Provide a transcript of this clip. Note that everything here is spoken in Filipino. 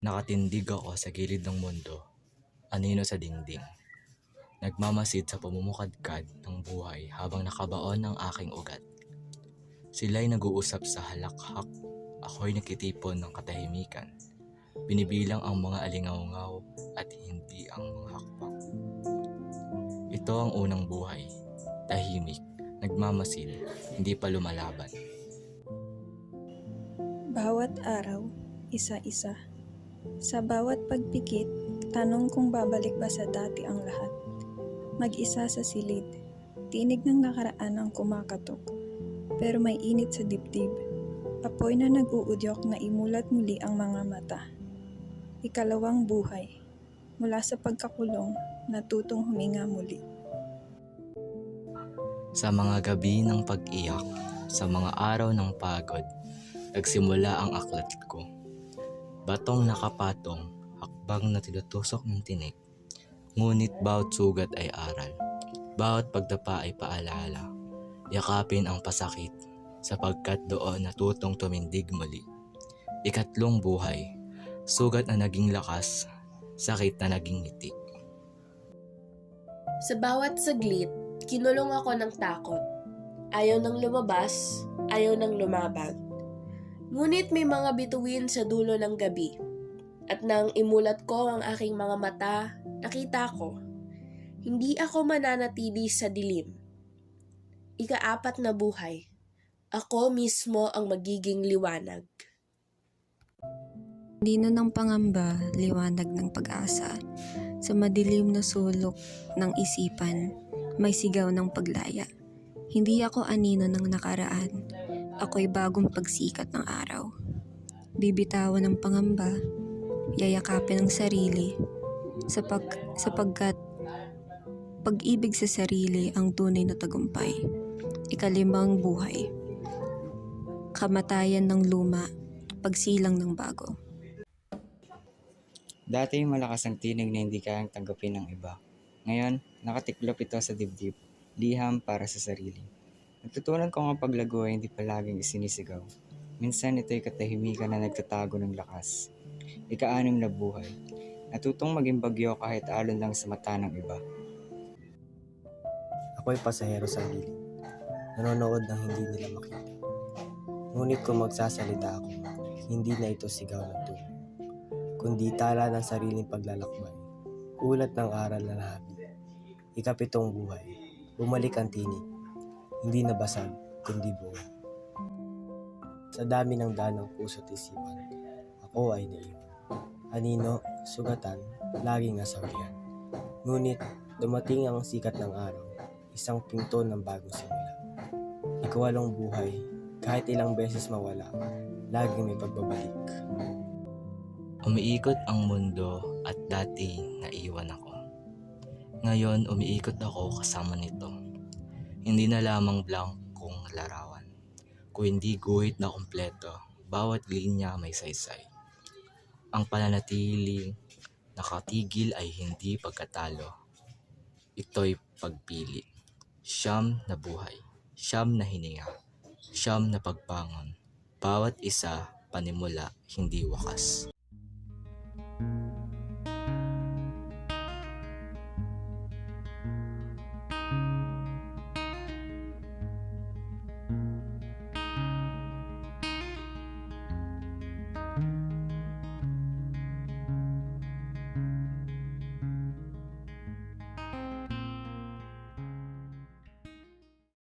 Nakatindig ako sa gilid ng mundo, anino sa dingding. Nagmamasid sa pamumukadkad ng buhay habang nakabaon ng aking ugat. Sila'y nag-uusap sa halakhak, ako'y nakitipon ng katahimikan. Binibilang ang mga alingaw at hindi ang mga hakbang. Ito ang unang buhay, tahimik, nagmamasid, hindi pa lumalaban. Bawat araw, isa-isa. Sa bawat pagpikit, tanong kung babalik ba sa dati ang lahat. Mag-isa sa silid, tinig ng nakaraan ang kumakatok. Pero may init sa dibdib. Apoy na nag-uudyok na imulat muli ang mga mata. Ikalawang buhay. Mula sa pagkakulong, natutong huminga muli. Sa mga gabi ng pag-iyak, sa mga araw ng pagod, nagsimula ang aklat ko. Batong nakapatong, hakbang na tinutusok ng tinik. Ngunit bawat sugat ay aral, bawat pagdapa ay paalala. Yakapin ang pasakit, sapagkat doon natutong tumindig muli. Ikatlong buhay, sugat na naging lakas, sakit na naging ngiti. Sa bawat saglit, kinulong ako ng takot. Ayaw nang lumabas, ayaw nang lumabag. Ngunit may mga bituin sa dulo ng gabi. At nang imulat ko ang aking mga mata, nakita ko, hindi ako mananatili sa dilim. Ikaapat na buhay, ako mismo ang magiging liwanag. Dino ng pangamba, liwanag ng pag-asa. Sa madilim na sulok ng isipan, may sigaw ng paglaya. Hindi ako anino ng nakaraan. Ako'y bagong pagsikat ng araw. Bibitawan ng pangamba, yayakapin ang sarili, sapag, sapagkat pag-ibig sa sarili ang tunay na tagumpay. Ikalimang buhay. Kamatayan ng luma, pagsilang ng bago. Dati malakas ang tinig na hindi kayang tanggapin ng iba. Ngayon, nakatiklop ito sa dibdib, liham para sa sarili. Natutunan ko nga paglago ay hindi palaging isinisigaw. Minsan ito'y katahimikan na nagtatago ng lakas. Ikaanim na buhay. Natutong maging bagyo kahit alon lang sa mata ng iba. Ako'y pasahero sa gilid. Nanonood ng hindi nila makita. Ngunit kung magsasalita ako, hindi na ito sigaw ng tulong. Kundi tala ng sariling paglalakbay. Ulat ng aral na nahabi. Ikapitong buhay. Bumalik ang tinig. Hindi na basag, kundi buo. Sa dami ng danang puso't isipan, ako ay naiwan. Anino, sugatan, laging nasawihan. Ngunit dumating ang sikat ng araw, isang pinto ng bagong simula. Ikawalong buhay, kahit ilang beses mawala, laging may pagbabalik. Umiikot ang mundo at dati naiwan ako. Ngayon umiikot ako kasama nito. Hindi na lamang blankong larawan. Kung hindi guhit na kompleto, bawat linya may saysay. Ang pananatili nakatigil ay hindi pagkatalo. Ito'y pagpili. Siyam na buhay. Siyam na hininga. Siyam na pagbangon. Bawat isa panimula, hindi wakas.